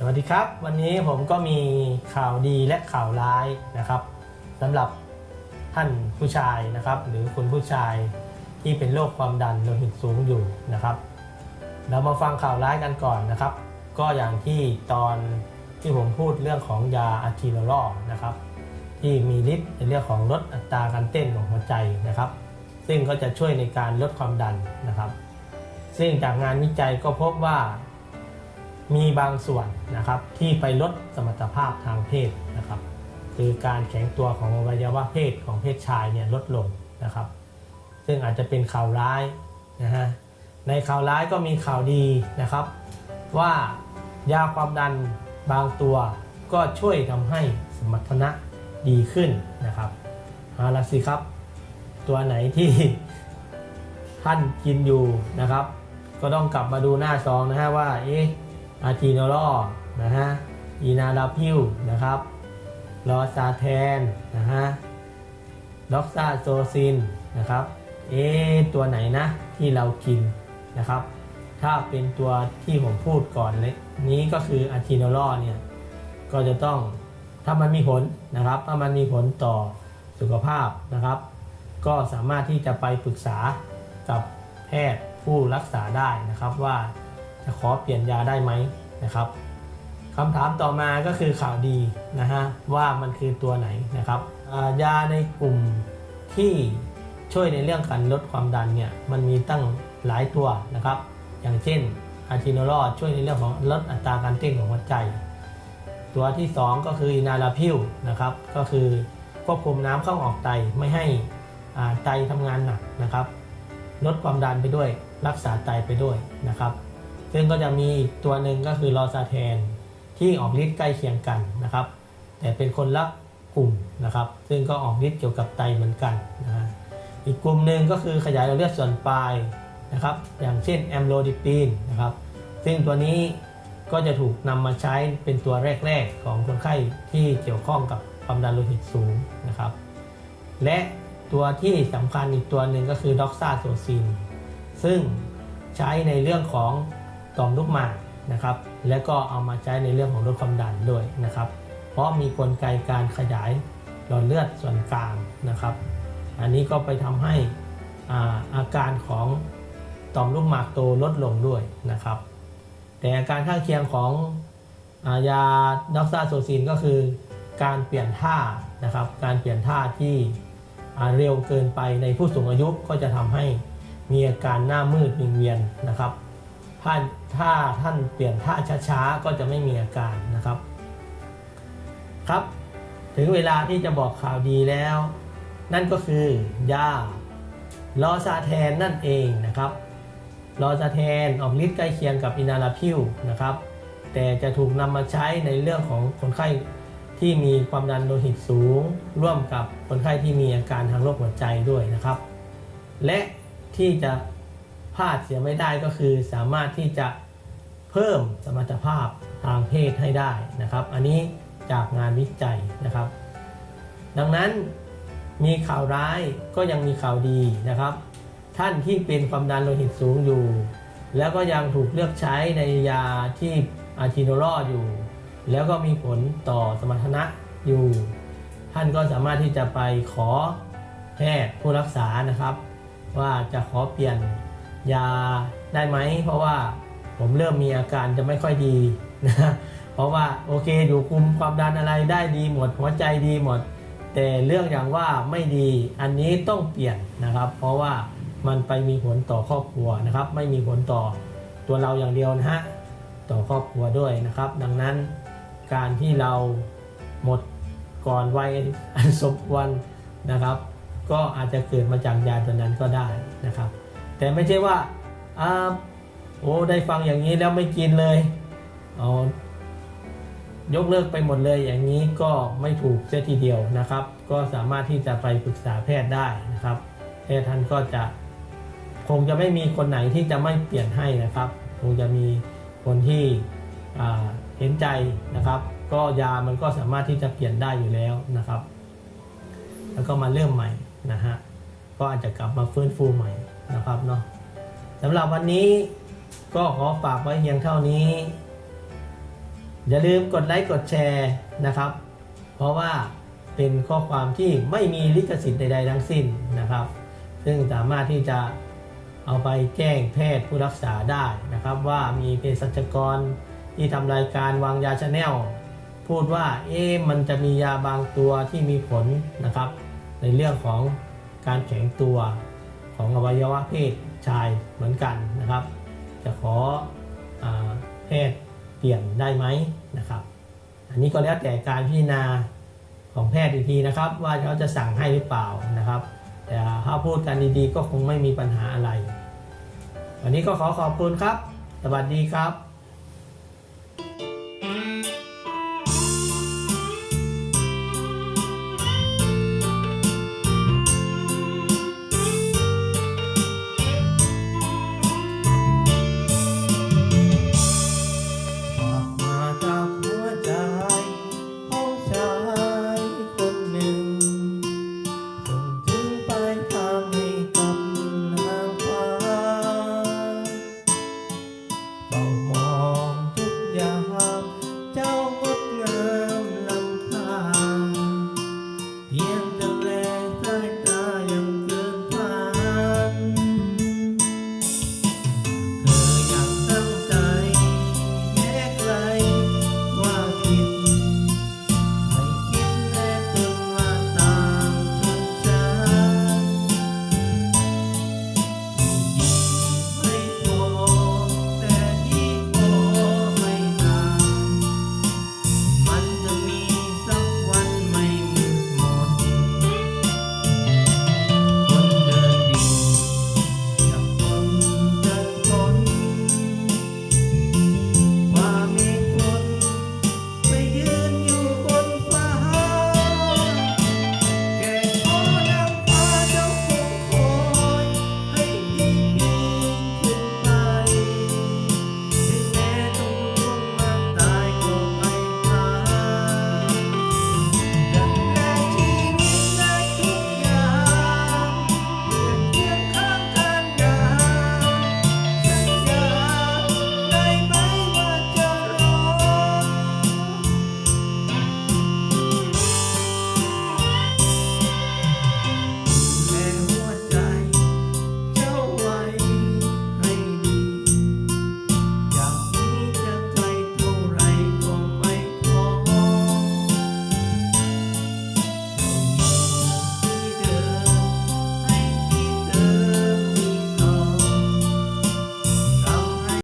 สวัสดีครับ วันนี้ผมก็มีข่าวดีและข่าวร้ายนะครับสำหรับท่านผู้ชายนะครับ หรือคุณผู้ชายที่เป็นโรคความดันโลหิตสูงอยู่นะครับ เรามาฟังข่าวร้ายกันก่อนนะครับ ก็อย่างที่ตอนที่ผมพูดเรื่องของยาอะทีโนลอนะครับ ที่มีฤทธิ์ในเรื่องของลดอัตราการเต้นของหัวใจนะครับ ซึ่งก็จะช่วยในการลดความดันนะครับ ซึ่งจากงานวิจัยก็พบว่า มีบางส่วนนะครับที่ไปลดสมรรถภาพทางเพศนะครับคือการแข็งตัวของอวัยวะเพศของเพศชายเนี่ยลดลงนะครับ ซึ่งอาจจะเป็นข่าวร้ายนะฮะในข่าวร้ายก็มีข่าวดีนะครับ ว่ายาความดันบางตัวก็ช่วยทำให้สมรรถนะดีขึ้นนะครับเอาละสิครับ ตัวไหนที่ท่านกินอยู่นะครับ ก็ต้องกลับมาดูหน้าซองนะฮะว่าเอ๊ะ อาจีโนลอนะฮะอีนาดาพิวนะครับลอซาแทนนะฮะด็อกซาโซซินนะครับเอตัวไหนนะที่เรากินนะครับ ถ้าเป็นตัวที่ผมพูดก่อนเลยนี้ก็คืออะทีโนลอเนี่ยก็จะต้องถ้ามันมีผลนะครับ ถ้ามันมีผลต่อสุขภาพนะครับ ก็สามารถที่จะไปปรึกษากับแพทย์ผู้รักษาได้นะครับว่า จะขอเปลี่ยนยาได้ไหมนะครับคำถามต่อมาก็คือข่าวดีนะฮะว่ามันคือตัวไหนนะครับยาในกลุ่มที่ช่วยในเรื่องการลดความดันเนี่ยมันมีตั้งหลายตัวนะครับ อย่างเช่นอะทิโนลอช่วยในเรื่องของลดอัตราการเต้นของหัวใจ ตัวที่ 2 ก็คืออินาลาพิวนะครับก็คือควบคุมน้ำเข้าออกไตไม่ให้ไตทำงานหนักนะครับ ลดความดันไปด้วยรักษาไตไปด้วยนะครับ ซึ่งก็จะมีตัวหนึ่งก็คือลอซาแทนที่ออกฤทธิ์ใกล้เคียงกันนะครับ แต่เป็นคนละกลุ่มนะครับ ซึ่งก็ออกฤทธิ์เกี่ยวกับไตเหมือนกันนะฮะอีกกลุ่มหนึ่งก็คือขยายหลอดเลือดส่วนปลายนะครับ อย่างเช่นแอมโลดิปีนนะครับ ซึ่งตัวนี้ก็จะถูกนำมาใช้เป็นตัวแรก ๆ ของคนไข้ที่เกี่ยวข้องกับความดันโลหิตสูงนะครับ และตัวที่สำคัญอีกตัวหนึ่งก็คือด็อกซาโซซิน ซึ่งใช้ในเรื่องของ ต่อมลูกหมากนะครับ และก็เอามาใช้ในเรื่องของลดความดันด้วยนะครับ เพราะมีกลไกการขยายหลอดเลือดส่วนกลางนะครับ อันนี้ก็ไปทำให้อาอาการของต่อมลูกหมากโตลดลงด้วยนะครับ แต่อาการข้างเคียงของอายาด็อกซาโซซินก็คือการเปลี่ยนท่านะครับ การเปลี่ยนท่าที่เร็วเกินไปในผู้สูงอายุก็จะทำให้มีอาการหน้ามืดวิงเวียนนะครับ ถ้าถ้าท่านเปลี่ยนท่าช้าๆ ก็จะไม่มีอาการนะครับ ครับ ถึงเวลาที่จะบอกข่าวดีแล้ว นั่นก็คือยาลอซาแทนนั่นเองนะครับลอซาแทนออกฤทธิ์ใกล้เคียงกับอินาลาพิวนะครับ แต่จะถูกนำมาใช้ในเรื่องของคนไข้ที่มีความดันโลหิตสูง ร่วมกับคนไข้ที่มีอาการทางโรคหัวใจด้วยนะครับ และที่จะ พลาดเสียไม่ได้ก็คือสามารถที่จะเพิ่มสมรรถภาพทางเพศให้ได้นะครับ อันนี้จากงานวิจัยนะครับ ดังนั้นมีข่าวร้ายก็ยังมีข่าวดีนะครับ ท่านที่เป็นความดันโลหิตสูงอยู่ แล้วก็ยังถูกเลือกใช้ในยาที่อะทิโนลออยู่ แล้วก็มีผลต่อสมรรถนะอยู่ ท่านก็สามารถที่จะไปขอแพทย์ผู้รักษานะครับ ว่าจะขอเปลี่ยน ยาได้ไหม เพราะว่าผมเริ่มมีอาการจะไม่ค่อยดีนะเพราะว่าโอเคอยู่คุมความดันอะไรได้ดีหมดหัวใจดีหมด แต่เรื่องอย่างว่าไม่ดีอันนี้ต้องเปลี่ยนนะครับ เพราะว่ามันไปมีผลต่อครอบครัวนะครับ ไม่มีผลต่อตัวเราอย่างเดียวนะฮะต่อครอบครัวด้วยนะครับ ดังนั้นการที่เราหมดก่อนวัยอันสมควรนะครับ ก็อาจจะเกิดมาจากยาตัวนั้นก็ได้นะครับ แต่ไม่ใช่ว่าอ้าโอ้ได้ฟังอย่างนี้แล้วไม่กินเลยเอายกเลิกไปหมดเลยอย่างนี้ก็ไม่ถูกเสียทีเดียวนะครับ ก็สามารถที่จะไปปรึกษาแพทย์ได้นะครับแพทย์ท่านก็จะคงจะไม่มีคนไหนที่จะไม่เปลี่ยนให้นะครับ คงจะมีคนที่เห็นใจนะครับ ก็ยามันก็สามารถที่จะเปลี่ยนได้อยู่แล้วนะครับ แล้วก็มาเริ่มใหม่นะฮะก็อาจจะกลับมาฟื้นฟูใหม่ นะครับเนาะสำหรับวันนี้ก็ขอฝากไว้เพียงเท่านี้ อย่าลืมกดไลค์กดแชร์นะครับ เพราะว่าเป็นข้อความที่ไม่มีลิขสิทธิ์ใดๆทั้งสิ้นนะครับ ซึ่งสามารถที่จะเอาไปแจ้งแพทย์ผู้รักษาได้นะครับ ว่ามีเภสัชกรที่ทำรายการวางยาชาแนลพูดว่าเอ๊มันจะมียาบางตัวที่มีผลนะครับ ในเรื่องของการแข็งตัว ของอวัยวะเพศชายเหมือนกันนะครับ จะขออาแพทย์เปลี่ยนได้ไหมนะครับ อันนี้ก็แล้วแต่การพิจารณาของแพทย์อีกทีนะครับ ว่าเขาจะสั่งให้หรือเปล่านะครับ แต่ถ้าพูดกันดีๆ ก็คงไม่มีปัญหาอะไร วันนี้ก็ขอขอบคุณครับ สวัสดีครับ